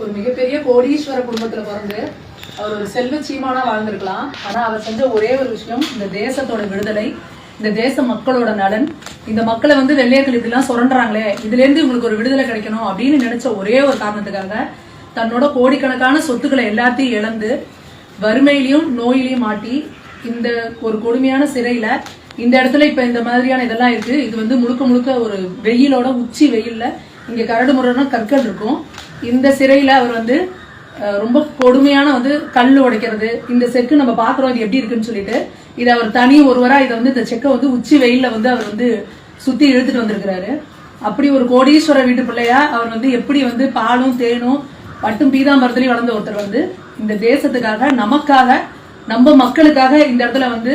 ஒரு மிகப்பெரிய கோடீஸ்வர குடும்பத்துல பிறந்து அவர் ஒரு செல்வ சீமானா வாழ்ந்திருக்கலாம். ஆனா அவர் செஞ்ச ஒரே ஒரு விஷயம் இந்த தேசத்தோட விடுதலை இந்த தேச மக்களோட நலன். இந்த மக்களை வந்து வெள்ளையர்கள் இப்படிலாம் சுரண்டுறாங்களே இதுல இருந்து இவங்களுக்கு ஒரு விடுதலை கிடைக்கணும் அப்படின்னு நினைச்ச ஒரே ஒரு காரணத்துக்காக தன்னோட கோடிக்கணக்கான சொத்துக்களை எல்லாத்தையும் இழந்து வறுமையிலையும் நோயிலையும் மாட்டி இந்த ஒரு கொடுமையான சிறையில இந்த இடத்துல இப்ப இந்த மாதிரியான இதெல்லாம் இருக்கு. இது வந்து முழுக்க முழுக்க ஒரு வெயிலோட உச்சி வெயில்ல இங்க கரடு முரடான கற்கள் இருக்கும். இந்த சிறையில அவர் வந்து ரொம்ப கொடுமையான வந்து கல் உடைக்கிறது இந்த செக்கு நம்ம பாக்குறோம் இது எப்படி இருக்குன்னு சொல்லிட்டு இதை அவர் தனி ஒருவரா இதை வந்து இந்த செக்கை வந்து உச்சி வெயில்ல வந்து அவர் வந்து சுத்தி இழுத்துட்டு வந்திருக்கிறாரு. அப்படி ஒரு கோடீஸ்வர வீட்டு பிள்ளையா அவர் வந்து எப்படி வந்து பாலும் தேனும் பட்டும் பீதாம்பரத்திலையும் வளர்ந்த ஒருத்தர் வந்து இந்த தேசத்துக்காக நமக்காக நம்ம மக்களுக்காக இந்த இடத்துல வந்து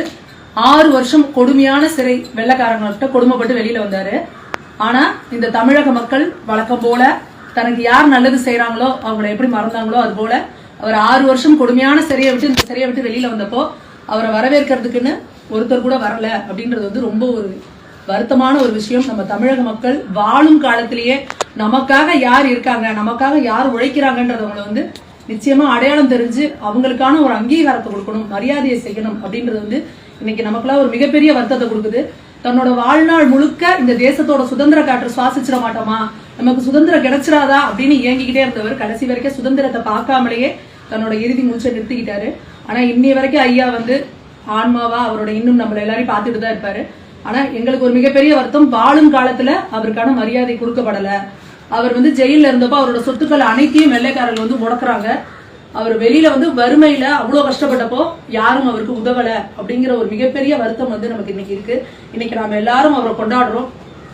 ஆறு வருஷம் கொடுமையான சிறை வெள்ளக்காரங்கள்கிட்ட கொடுமைப்பட்டு வெளியில வந்தாரு. ஆனா இந்த தமிழக மக்கள் வழக்கம் போல தனக்கு யார் நல்லது செய்யறாங்களோ அவங்கள எப்படி மறந்தாங்களோ அது போல அவர் ஆறு வருஷம் கொடுமையான சிறையை விட்டு இந்த சிறையை விட்டு வெளியில வந்தப்போ அவரை வரவேற்கிறதுக்குன்னு ஒருத்தர் கூட வரல அப்படின்றது வந்து ரொம்ப ஒரு வருத்தமான ஒரு விஷயம். நம்ம தமிழக மக்கள் வாழும் காலத்திலேயே நமக்காக யார் இருக்காங்க நமக்காக யார் உழைக்கிறாங்கன்றதவங்களை வந்து நிச்சயமா அடையாளம் தெரிஞ்சு அவங்களுக்கான ஒரு அங்கீகாரத்தை கொடுக்கணும் மரியாதையை செய்யணும் அப்படின்றது வந்து இன்னைக்கு நமக்குலாம் ஒரு மிகப்பெரிய வருத்தத்தை கொடுக்குது. தன்னோட வாழ்நாள் முழுக்க இந்த தேசத்தோட சுதந்திர காற்று சுவாசிச்சிட மாட்டோமா? நமக்கு சுதந்திரம் கிடைச்சிடாதா? அப்படின்னு இயங்கிக்கிட்டே இருந்தவர் கடைசி வரைக்கும் சுதந்திரத்தை பார்க்காமலேயே தன்னோட இறுதி மூச்சை நிறுத்திக்கிட்டாரு. ஆனா இன்னைய வரைக்கும் ஐயா வந்து ஆன்மாவா அவரோட இன்னும் நம்மள எல்லாரையும் பார்த்துட்டு தான் இருப்பாரு. ஆனா எங்களுக்கு ஒரு மிகப்பெரிய வருத்தம் வாழும் காலத்துல அவருக்கான மரியாதை கொடுக்கப்படல. அவர் வந்து ஜெயில இருந்தப்போ அவரோட சொத்துக்கள் அனைத்தையும் வெள்ளைக்காரர்கள் வந்து முடக்குறாங்க. அவர் வெளியில வந்து வறுமையில அவ்வளவு கஷ்டப்பட்டப்போ யாரும் அவருக்கு உதவல அப்படிங்கிற ஒரு மிகப்பெரிய வருத்தம் வந்து நமக்கு இன்னைக்கு இருக்கு. இன்னைக்கு நாம எல்லாரும் அவரை கொண்டாடுறோம்.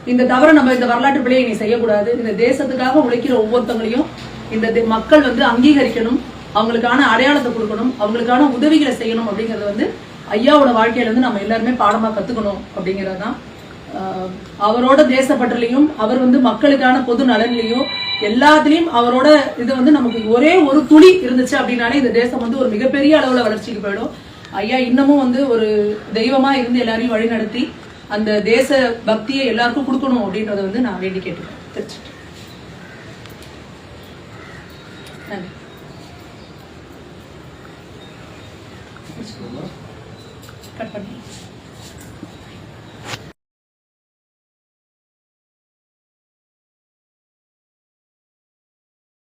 இந்த தவிர நம்ம இந்த வரலாற்று பிள்ளையை நீ செய்யக்கூடாது. இந்த தேசத்துக்காக உழைக்கிற ஒவ்வொருத்தவங்களையும் இந்த தே- மக்கள் வந்து அங்கீகரிக்கணும். அவங்களுக்கான அடையாளத்தை கொடுக்கணும். அவங்களுக்கான உதவிகளை செய்யணும் அப்படிங்கறது வந்து ஐயாவோட வாழ்க்கையில இருந்து நம்ம எல்லாருமே பாடமா கத்துக்கணும் அப்படிங்கிறது தான் அவரோட தேசப்பற்றலையும் அவர் வந்து மக்களுக்கான பொது நலன்லையும் எல்லாத்துலயும் அவரோட இது வந்து நமக்கு ஒரே ஒரு துளி இருந்துச்சு அப்படின்னாலே இந்த தேசம் வந்து ஒரு மிகப்பெரிய அளவுல வளர்ச்சிக்கு போயிடும். ஐயா இன்னமும் வந்து ஒரு தெய்வமா இருந்து எல்லாரையும் வழி நடத்தி அந்த தேச பக்தியை எல்லாருக்கும் கொடுக்கணும் அப்படின்றத வந்து நான் வேண்டி கேட்டுக்கிறேன். திருச்சி நன்றி. கட் பண்ணி.